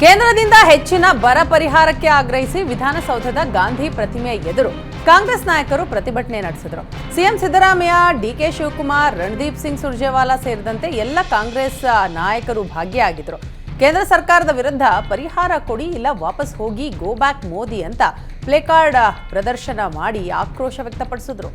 ಕೇಂದ್ರದಿಂದ ಹೆಚ್ಚಿನ ಬರ ಪರಿಹಾರಕ್ಕೆ ಆಗ್ರಹಿಸಿ ವಿಧಾನಸೌಧದ ಗಾಂಧಿ ಪ್ರತಿಮೆ ಎದುರು ಕಾಂಗ್ರೆಸ್ ನಾಯಕರು ಪ್ರತಿಭಟನೆ ನಡೆಸಿದರು. ಸಿಎಂ ಸಿದ್ದರಾಮಯ್ಯ ಡಿಕೆ ಶಿವಕುಮಾರ್, ರಣದೀಪ್ ಸಿಂಗ್ ಸುರ್ಜೇವಾಲಾ ಸೇರಿದಂತೆ ಎಲ್ಲ ಕಾಂಗ್ರೆಸ್ ನಾಯಕರು ಭಾಗಿಯಾಗಿದ್ದರು ಕೇಂದ್ರ ಸರ್ಕಾರದ ವಿರುದ್ಧ ಪರಿಹಾರ ಕೊಡಿ ಇಲ್ಲ ವಾಪಸ್ ಹೋಗಿ ಗೋ ಬ್ಯಾಕ್ ಮೋದಿ ಅಂತ ಪ್ಲೇಕಾರ್ಡ್ ಪ್ರದರ್ಶನ ಮಾಡಿ ಆಕ್ರೋಶ ವ್ಯಕ್ತಪಡಿಸಿದ್ರು.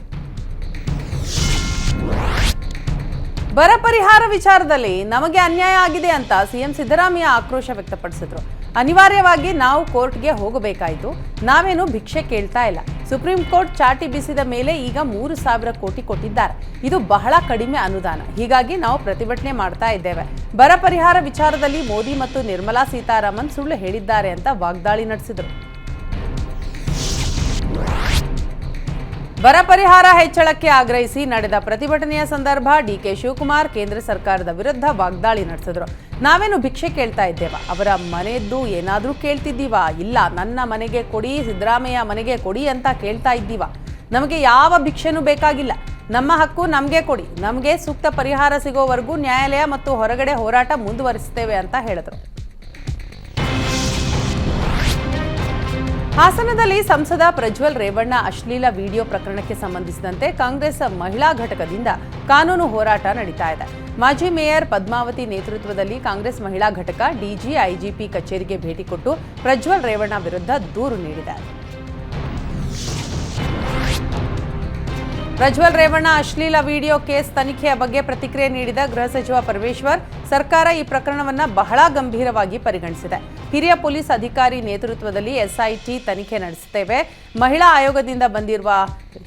ಬರ ಪರಿಹಾರ ವಿಚಾರದಲ್ಲಿ ನಮಗೆ ಅನ್ಯಾಯ ಆಗಿದೆ ಅಂತ ಸಿಎಂ ಸಿದ್ದರಾಮಯ್ಯ ಆಕ್ರೋಶ ವ್ಯಕ್ತಪಡಿಸಿದ್ರು. ಅನಿವಾರ್ಯವಾಗಿ ನಾವು ಕೋರ್ಟ್ಗೆ ಹೋಗಬೇಕಾಯಿತು. ನಾವೇನು ಭಿಕ್ಷೆ ಕೇಳ್ತಾ ಇಲ್ಲ. ಸುಪ್ರೀಂ ಕೋರ್ಟ್ ಚಾಟಿ ಬಿಸಿದ ಮೇಲೆ ಈಗ ಮೂರು ಸಾವಿರ ಕೋಟಿ ಕೊಟ್ಟಿದ್ದಾರೆ. ಇದು ಬಹಳ ಕಡಿಮೆ ಅನುದಾನ. ಹೀಗಾಗಿ ನಾವು ಪ್ರತಿಭಟನೆ ಮಾಡ್ತಾ ಇದ್ದೇವೆ. ಬರ ಪರಿಹಾರ ವಿಚಾರದಲ್ಲಿ ಮೋದಿ ಮತ್ತು ನಿರ್ಮಲಾ ಸೀತಾರಾಮನ್ ಸುಳ್ಳು ಹೇಳಿದ್ದಾರೆ ಅಂತ ವಾಗ್ದಾಳಿ ನಡೆಸಿದರು. ಬರ ಪರಿಹಾರ ಹೆಚ್ಚಳಕ್ಕೆ ಆಗ್ರಹಿಸಿ ನಡೆದ ಪ್ರತಿಭಟನೆಯ ಸಂದರ್ಭ ಡಿಕೆ ಶಿವಕುಮಾರ್ ಕೇಂದ್ರ ಸರ್ಕಾರದ ವಿರುದ್ಧ ವಾಗ್ದಾಳಿ ನಡೆಸಿದ್ರು. ನಾವೇನು ಭಿಕ್ಷೆ ಕೇಳ್ತಾ ಇದ್ದೇವ? ಅವರ ಮನೆಯದ್ದು ಏನಾದರೂ ಕೇಳ್ತಿದ್ದೀವಾ? ಇಲ್ಲ, ನನ್ನ ಮನೆಗೆ ಕೊಡಿ, ಸಿದ್ದರಾಮಯ್ಯ ಮನೆಗೆ ಕೊಡಿ ಅಂತ ಕೇಳ್ತಾ ಇದ್ದೀವ? ನಮಗೆ ಯಾವ ಭಿಕ್ಷೆನೂ ಬೇಕಾಗಿಲ್ಲ. ನಮ್ಮ ಹಕ್ಕು ನಮಗೆ ಕೊಡಿ. ನಮಗೆ ಸೂಕ್ತ ಪರಿಹಾರ ಸಿಗೋವರೆಗೂ ನ್ಯಾಯಾಲಯ ಮತ್ತು ಹೊರಗಡೆ ಹೋರಾಟ ಮುಂದುವರಿಸುತ್ತೇವೆ ಅಂತ ಹೇಳಿದ್ರು. ಹಾಸನದಲ್ಲಿ ಸಂಸದ ಪ್ರಜ್ವಲ್ ರೇವಣ್ಣ ಅಶ್ಲೀಲ ವಿಡಿಯೋ ಪ್ರಕರಣಕ್ಕೆ ಸಂಬಂಧಿಸಿದಂತೆ ಕಾಂಗ್ರೆಸ್ ಮಹಿಳಾ ಘಟಕದಿಂದ ಕಾನೂನು ಹೋರಾಟ ನಡೀತಾ ಇದೆ. ಮಾಜಿ ಮೇಯರ್ ಪದ್ಮಾವತಿ ನೇತೃತ್ವದಲ್ಲಿ ಕಾಂಗ್ರೆಸ್ ಮಹಿಳಾ ಘಟಕ ಡಿಜಿ, ಐಜಿಪಿ ಕಚೇರಿಗೆ ಭೇಟಿ ಕೊಟ್ಟು ಪ್ರಜ್ವಲ್ ರೇವಣ್ಣ ವಿರುದ್ಧ ದೂರು ನೀಡಿದೆ ಪ್ರಜ್ವಲ್ ರೇವಣ್ಣ, ಅಶ್ಲೀಲ ವಿಡಿಯೋ ಕೇಸ್ ತನಿಖೆಯ ಬಗ್ಗೆ ಪ್ರತಿಕ್ರಿಯೆ ನೀಡಿದ ಗೃಹ ಸಚಿವ ಪರಮೇಶ್ವರ್, ಸರ್ಕಾರ ಈ ಪ್ರಕರಣವನ್ನು ಬಹಳ ಗಂಭೀರವಾಗಿ ಪರಿಗಣಿಸಿದೆ. ಹಿರಿಯ ಪೊಲೀಸ್ ಅಧಿಕಾರಿ ನೇತೃತ್ವದಲ್ಲಿ ಎಸ್ಐಟಿ ತನಿಖೆ ನಡೆಸುತ್ತೇವೆ. ಮಹಿಳಾ ಆಯೋಗದಿಂದ ಬಂದಿರುವ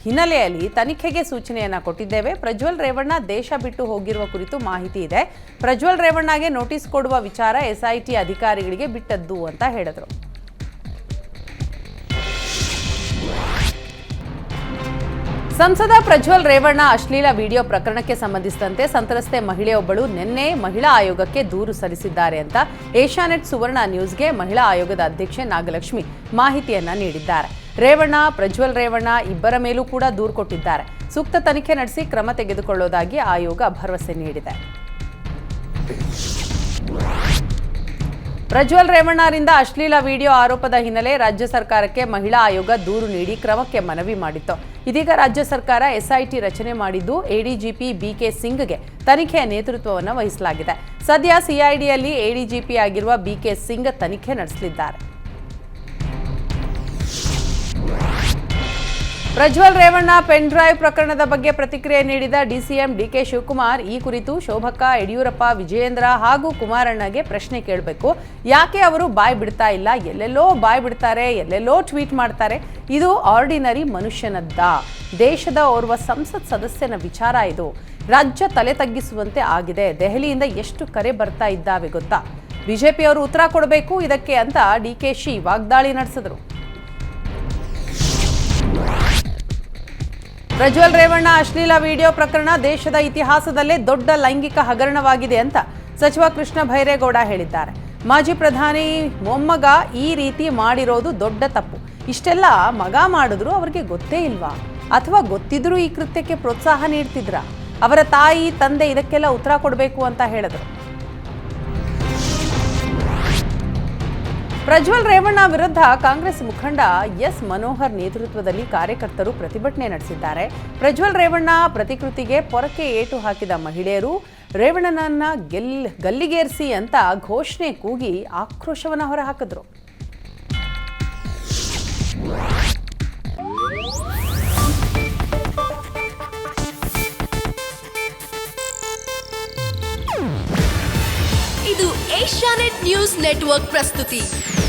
ಹಿನ್ನೆಲೆಯಲ್ಲಿ ತನಿಖೆಗೆ ಸೂಚನೆಯನ್ನು ಕೊಟ್ಟಿದ್ದೇವೆ. ಪ್ರಜ್ವಲ್ ರೇವಣ್ಣ ದೇಶ ಬಿಟ್ಟು ಹೋಗಿರುವ ಕುರಿತು ಮಾಹಿತಿ ಇದೆ. ಪ್ರಜ್ವಲ್ ರೇವಣ್ಣಗೆ ನೋಟಿಸ್ ಕೊಡುವ ವಿಚಾರ ಎಸ್ಐಟಿ ಅಧಿಕಾರಿಗಳಿಗೆ ಬಿಟ್ಟದ್ದು ಅಂತ ಹೇಳಿದರು. ಸಂಸದ ಪ್ರಜ್ವಲ್ ರೇವಣ್ಣ ಅಶ್ಲೀಲ ವಿಡಿಯೋ ಪ್ರಕರಣಕ್ಕೆ ಸಂಬಂಧಿಸಿದಂತೆ ಸಂತ್ರಸ್ತೆ ಮಹಿಳೆಯೊಬ್ಬಳು ನಿನ್ನೆ ಮಹಿಳಾ ಆಯೋಗಕ್ಕೆ ದೂರು ಸಲ್ಲಿಸಿದ್ದಾರೆ ಅಂತ ಏಷ್ಯಾನೆಟ್ ಸುವರ್ಣ ನ್ಯೂಸ್ಗೆ ಮಹಿಳಾ ಆಯೋಗದ ಅಧ್ಯಕ್ಷೆ ನಾಗಲಕ್ಷ್ಮಿ ಮಾಹಿತಿಯನ್ನ ನೀಡಿದ್ದಾರೆ. ರೇವಣ್ಣ, ಪ್ರಜ್ವಲ್ ರೇವಣ್ಣ ಇಬ್ಬರ ಮೇಲೂ ಕೂಡ ದೂರು ಕೊಟ್ಟಿದ್ದಾರೆ. ಸೂಕ್ತ ತನಿಖೆ ನಡೆಸಿ ಕ್ರಮ ತೆಗೆದುಕೊಳ್ಳೋದಾಗಿ ಆಯೋಗ ಭರವಸೆ ನೀಡಿದೆ. ಪ್ರಜ್ವಲ್ ರೇವಣ್ಣರಿಂದ ಅಶ್ಲೀಲ ವಿಡಿಯೋ ಆರೋಪದ ಹಿನ್ನೆಲೆ ರಾಜ್ಯ ಸರ್ಕಾರಕ್ಕೆ ಮಹಿಳಾ ಆಯೋಗ ದೂರು ನೀಡಿ ಕ್ರಮಕ್ಕೆ ಮನವಿ ಮಾಡಿತ್ತು. ಇದೀಗ ರಾಜ್ಯ ಸರ್ಕಾರ ಎಸ್ಐಟಿ ರಚನೆ ಮಾಡಿದ್ದು ಎಡಿಜಿಪಿ ಬಿಕೆ ಸಿಂಗ್ಗೆ ತನಿಖೆಯ ನೇತೃತ್ವವನ್ನು ವಹಿಸಲಾಗಿದೆ. ಸದ್ಯ ಸಿಐಡಿಯಲ್ಲಿ ಎಡಿಜಿಪಿ ಆಗಿರುವ ಬಿಕೆ ಸಿಂಗ್ ತನಿಖೆ ನಡೆಸಲಿದ್ದಾರೆ. ಪ್ರಜ್ವಲ್ ರೇವಣ್ಣ ಪೆನ್ ಡ್ರೈವ್ ಪ್ರಕರಣದ ಬಗ್ಗೆ ಪ್ರತಿಕ್ರಿಯೆ ನೀಡಿದ ಡಿಸಿಎಂ ಡಿಕೆ ಶಿವಕುಮಾರ್, ಈ ಕುರಿತು ಶೋಭಕ್ಕ, ಯಡಿಯೂರಪ್ಪ, ವಿಜಯೇಂದ್ರ ಹಾಗೂ ಕುಮಾರಣ್ಣಗೆ ಪ್ರಶ್ನೆ ಕೇಳಬೇಕು. ಯಾಕೆ ಅವರು ಬಾಯ್ ಬಿಡ್ತಾ ಇಲ್ಲ? ಎಲ್ಲೆಲ್ಲೋ ಬಾಯ್ ಬಿಡ್ತಾರೆ, ಎಲ್ಲೆಲ್ಲೋ ಟ್ವೀಟ್ ಮಾಡ್ತಾರೆ. ಇದು ಆರ್ಡಿನರಿ ಮನುಷ್ಯನದ್ದ. ದೇಶದ ಓರ್ವ ಸಂಸತ್ ಸದಸ್ಯನ ವಿಚಾರ ಇದು. ರಾಜ್ಯ ತಲೆ ತಗ್ಗಿಸುವಂತೆ ಆಗಿದೆ. ದೆಹಲಿಯಿಂದ ಎಷ್ಟು ಕರೆ ಬರ್ತಾ ಇದ್ದಾವೆ ಗೊತ್ತಾ? ಬಿಜೆಪಿಯವರು ಉತ್ತರ ಕೊಡಬೇಕು ಇದಕ್ಕೆ ಅಂತ ಡಿಕೆಶಿ ವಾಗ್ದಾಳಿ ನಡೆಸಿದರು. ಪ್ರಜ್ವಲ್ ರೇವಣ್ಣ ಅಶ್ಲೀಲ ವಿಡಿಯೋ ಪ್ರಕರಣ ದೇಶದ ಇತಿಹಾಸದಲ್ಲೇ ದೊಡ್ಡ ಲೈಂಗಿಕ ಹಗರಣವಾಗಿದೆ ಅಂತ ಸಚಿವ ಕೃಷ್ಣ ಭೈರೇಗೌಡ ಹೇಳಿದ್ದಾರೆ. ಮಾಜಿ ಪ್ರಧಾನಿ ಮೊಮ್ಮಗ ಈ ರೀತಿ ಮಾಡಿರೋದು ದೊಡ್ಡ ತಪ್ಪು. ಇಷ್ಟೆಲ್ಲ ಮಗ ಮಾಡಿದ್ರು ಅವರಿಗೆ ಗೊತ್ತೇ ಇಲ್ವಾ? ಅಥವಾ ಗೊತ್ತಿದ್ರೂ ಈ ಕೃತ್ಯಕ್ಕೆ ಪ್ರೋತ್ಸಾಹ ನೀಡ್ತಿದ್ರ? ಅವರ ತಾಯಿ, ತಂದೆ ಇದಕ್ಕೆಲ್ಲ ಉತ್ತರ ಕೊಡಬೇಕು ಅಂತ ಹೇಳಿದರು. ಪ್ರಜ್ವಲ್ ರೇವಣ್ಣ ವಿರುದ್ಧ ಕಾಂಗ್ರೆಸ್ ಮುಖಂಡ ಎಸ್ ಮನೋಹರ್ ನೇತೃತ್ವದಲ್ಲಿ ಕಾರ್ಯಕರ್ತರು ಪ್ರತಿಭಟನೆ ನಡೆಸಿದ್ದಾರೆ. ಪ್ರಜ್ವಲ್ ರೇವಣ್ಣ ಪ್ರತಿಕೃತಿಗೆ ಪೊರಕೆ ಏಟು ಹಾಕಿದ ಮಹಿಳೆಯರು ರೇವಣ್ಣನನ್ನ ಗೆಲ್, ಗಲ್ಲಿಗೇರಿಸಿ ಅಂತ ಘೋಷಣೆ ಕೂಗಿ ಆಕ್ರೋಶವನ್ನ ಹೊರಹಾಕಿದ್ರು. ಇದು ಏಷ್ಯಾನೆಟ್ ನ್ಯೂಸ್ ನೆಟ್ವರ್ಕ್ ಪ್ರಸ್ತುತಿ.